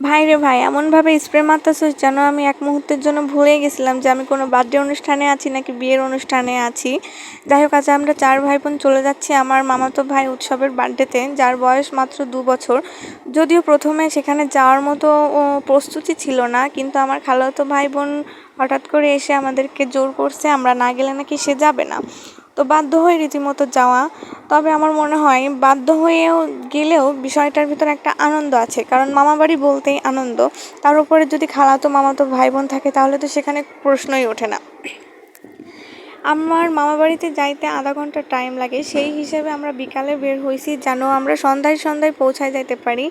ভাই রে ভাই, এমনভাবে স্প্রে মারতেছিস যেন আমি এক মুহূর্তের জন্য ভুলে গেছিলাম যে আমি কোনো বার্থডে অনুষ্ঠানে আছি নাকি বিয়ের অনুষ্ঠানে আছি। যাই হোক, আজ আমরা চার ভাই বোন চলে যাচ্ছি আমার মামাতো ভাই উৎসবের বার্থডেতে, যার বয়স মাত্র দু বছর। যদিও প্রথমে সেখানে যাওয়ার মতো প্রস্তুতি ছিল না, কিন্তু আমার খালাতো ভাই বোন হঠাৎ করে এসে আমাদেরকে জোর করছে, আমরা না গেলে নাকি সে যাবে না। তো বাধ্য হয়ে রীতিমতো যাওয়া। তবে আমার মনে হয় বাধ্য হয়েও গেলেও বিষয়টার ভিতরে একটা আনন্দ আছে। কারণ মামাবাড়ি বলতেই আনন্দ। তার উপরে যদি খালাতো মামাতো ভাই বোন থাকে, তাহলে তো সেখানে প্রশ্নই ওঠে না। আমার মামা বাড়িতে যাইতে আধা ঘণ্টা টাইম লাগে। সেই হিসেবে আমরা বিকালে বের হয়েছি যেন আমরা সন্ধ্যায় সন্ধ্যায় পৌঁছায় যাইতে পারি।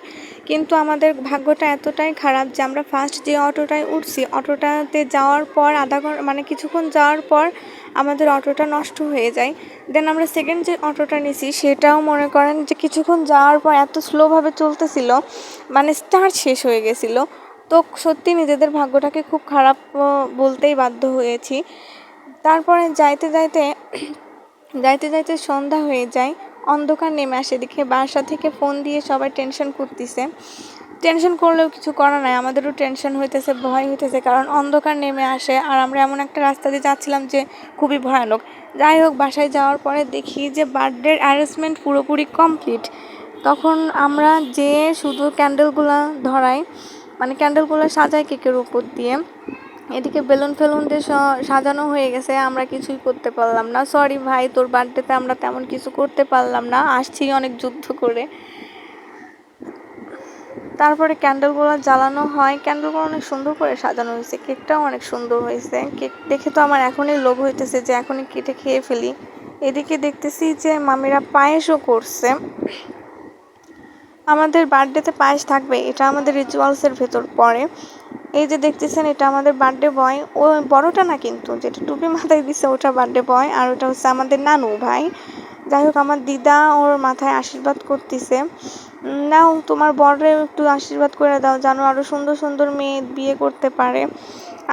কিন্তু আমাদের ভাগ্যটা এতটাই খারাপ যে আমরা ফার্স্ট যে অটোটায় উঠছি, অটোটাতে যাওয়ার পর আধা ঘণ্টা মানে কিছুক্ষণ যাওয়ার পর আমাদের অটোটা নষ্ট হয়ে যায়। দেন আমরা সেকেন্ড যে অটোটা নিছি, সেটাও মনে করেন যে কিছুক্ষণ যাওয়ার পর এত স্লোভাবে চলতেছিল মানে স্টার্ট শেষ হয়ে গেছিল। তো সত্যি নিজেদের ভাগ্যটাকে খুব খারাপ বলতেই বাধ্য হয়েছি। তারপরে যাইতে যাইতে যাইতে যাইতে সন্ধ্যা হয়ে যায়। অন্ধকার নেমে আসে, দেখে বাসা থেকে ফোন দিয়ে সবাই টেনশন করতেছে। টেনশন করলেও কিছু করার নাই। আমাদেরও টেনশন হইতেছে, ভয় হইতেছে, কারণ অন্ধকার নেমে আসে। আর আমরা এমন একটা রাস্তা দিয়ে যাচ্ছিলাম যে খুবই ভয়ানক। যাই হোক, বাসায় যাওয়ার পরে দেখি যে বার্থডের অ্যারেঞ্জমেন্ট পুরোপুরি কমপ্লিট তখন আমরা যে শুধু ক্যান্ডেলগুলো ধরাই মানে ক্যান্ডেলগুলো সাজাই কেকের উপর দিয়ে, এদিকে বেলুন ফেলুন দিয়ে সাজানো হয়ে গেছে, আমরা কিছুই করতে পারলাম না। সরি ভাই, তোর বার্থডেতে আমরা তেমন কিছু করতে পারলাম না। আসছি অনেক যুদ্ধ করে। তারপরে ক্যান্ডেলগুলো জ্বালানো হয়। ক্যান্ডেলগুলো অনেক সুন্দর করে সাজানো হয়েছে। কেকটাও অনেক সুন্দর হয়েছে। কেক দেখে তো আমার এখনই লোভ হইতেছে যে এখনই কেটে খেয়ে ফেলি। এদিকে দেখতেছি যে মামিরা পায়েসও করছে। আমাদের বার্থডেতে পায়েস থাকবে। এটা আমাদের রিচুয়ালসের ভেতর পড়ে। এই যে দেখতেছেন, এটা আমাদের বার্থডে বয়। ও বড়টা না কিন্তু, যেটা টুপি মাথায় দিছে, ওটা বার্থডে বয়। আর ওটা হচ্ছে আমাদের নানু ভাই। যাই হোক, আমার দিদা ওর মাথায় আশীর্বাদ করতেছে। নাও, তোমার বড়রে একটু আশীর্বাদ করে দাও, যেন আরও সুন্দর সুন্দর মেয়ে বিয়ে করতে পারে।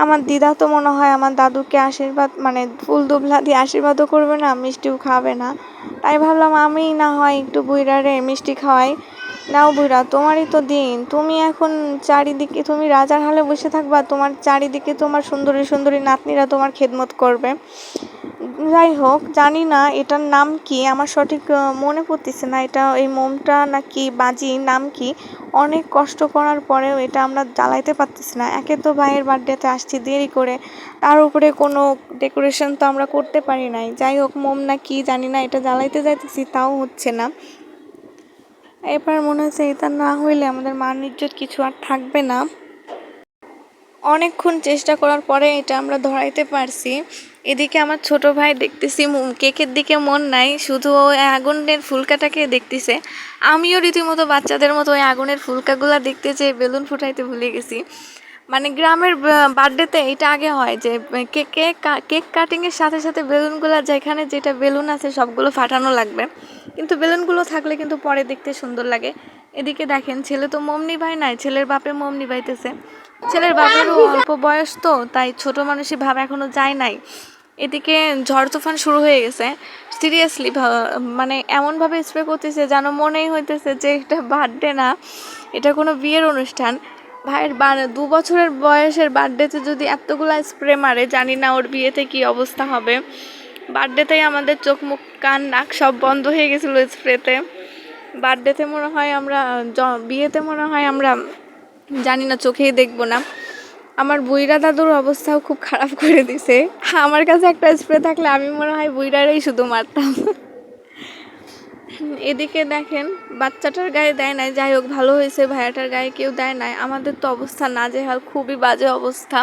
আমার দিদা তো মনে হয় আমার দাদুকে আশীর্বাদ মানে ফুল দুবলা দিয়ে আশীর্বাদও করবে না, মিষ্টিও খাবে না। তাই ভাবলাম আমি না হয় একটু বুইরারে মিষ্টি খাওয়াই। নাও বুইরা তোমারই তো দিন। তুমি এখন চারিদিকে, তুমি রাজার হালে বসে থাকবা, তোমার চারিদিকে তোমার সুন্দরী সুন্দরী নাতনিরা তোমার খেদমত করবে। যাই হোক, জানি না এটার নাম কি, আমার সঠিক মনে পড়তেছে না এটা, এই মোমটা নাকি বাজি নাম কি। অনেক কষ্ট করার পরেও এটা আমরা জ্বালাইতে পারতেছি না। একে তো ভাইয়ের বার্থডেতে আসছি, দেরি করে। তার উপরে কোনো ডেকোরেশন তো আমরা করতে পারি নাই। যাই হোক, মোম না কি জানি না, এটা জ্বালাইতে যাইতেছি, তাও হচ্ছে না। এবার মনে হচ্ছে এটা না হইলে আমাদের মান ইজ্জত কিছু আর থাকবে না। অনেকক্ষণ চেষ্টা করার পরে এটা আমরা ধরাইতে পারছি। এদিকে আমার ছোট ভাই দেখতেছি কেকের দিকে মন নাই, শুধু ওই আগুনের ফুলকাটাকে দেখতেছে। আমিও রীতিমতো বাচ্চাদের মতো ওই আগুনের ফুলকাগুলা দেখতে চেয়ে বেলুন ফুটাইতে ভুলে গেছি। মানে গ্রামের বার্থডেতে এটা আগে হয় যে কেকে কেক কাটিংয়ের সাথে সাথে বেলুনগুলো যেখানে যেটা বেলুন আছে সবগুলো ফাটানো লাগবে। কিন্তু বেলুনগুলো থাকলে কিন্তু পরে দেখতে সুন্দর লাগে। এদিকে দেখেন, ছেলে তো মমনি ভাই নাই, ছেলের বাপে মমনি ভাইতেছে ছেলের বাপেরও অল্প বয়স তো, তাই ছোট মানুষই ভাব এখনও যায় নাই। এদিকে ঝড় তুফান শুরু হয়ে গেছে। সিরিয়াসলি মানে এমনভাবে স্প্রে করতেছে যেন মনেই হইতেছে যে এটা বার্থডে না। এটা কোনো বিয়ের অনুষ্ঠান। ভাইয়ের দু বছরের বয়সের বার্থডেতে যদি এতগুলা স্প্রে মারে, জানি না ওর বিয়েতে কি অবস্থা হবে। বার্থডেতেই আমাদের চোখ, মুখ, কান, নাক সব বন্ধ হয়ে গেছিল স্প্রেতে বার্থডেতে মনে হয় আমরা বিয়েতে মনে হয় আমরা জানি না, চোখেই দেখব না। আমার বুইরা দাদুর অবস্থাও খুব খারাপ করে দিছে। আমার কাছে একটা স্প্রে থাকলে আমি মনে হয় বুইরারই শুধু মারতাম। এদিকে দেখেন, বাচ্চাটার গায়ে দেয় নাই। যাই হোক, ভালো হয়েছে, ভাইয়াটার গায়ে কেউ দেয় নাই। আমাদের তো অবস্থা না যে হাল খুবই বাজে অবস্থা।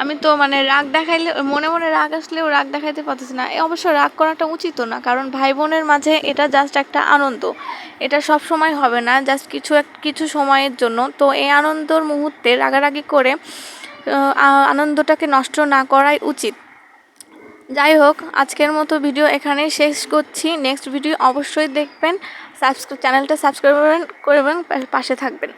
আমি তো মানে রাগ দেখাইলে, মনে মনে রাগ আসলেও রাগ দেখাইতে পারতেছি না। এ অবশ্য রাগ করাটা উচিত না, কারণ ভাই বোনের মাঝে এটা জাস্ট একটা আনন্দ। এটা সব সময় হবে না জাস্ট কিছু এক, কিছু সময়ের জন্য। তো এই আনন্দর মুহূর্তে রাগারাগি করে আনন্দটাকে নষ্ট না করাই উচিত। যাই হোক, আজকের মতো ভিডিও এখানেই শেষ করছি। নেক্সট ভিডিও অবশ্যই দেখবেন। সাবস্ক্রাইব চ্যানেলটা সাবস্ক্রাইব করবেন, পাশে থাকবেন।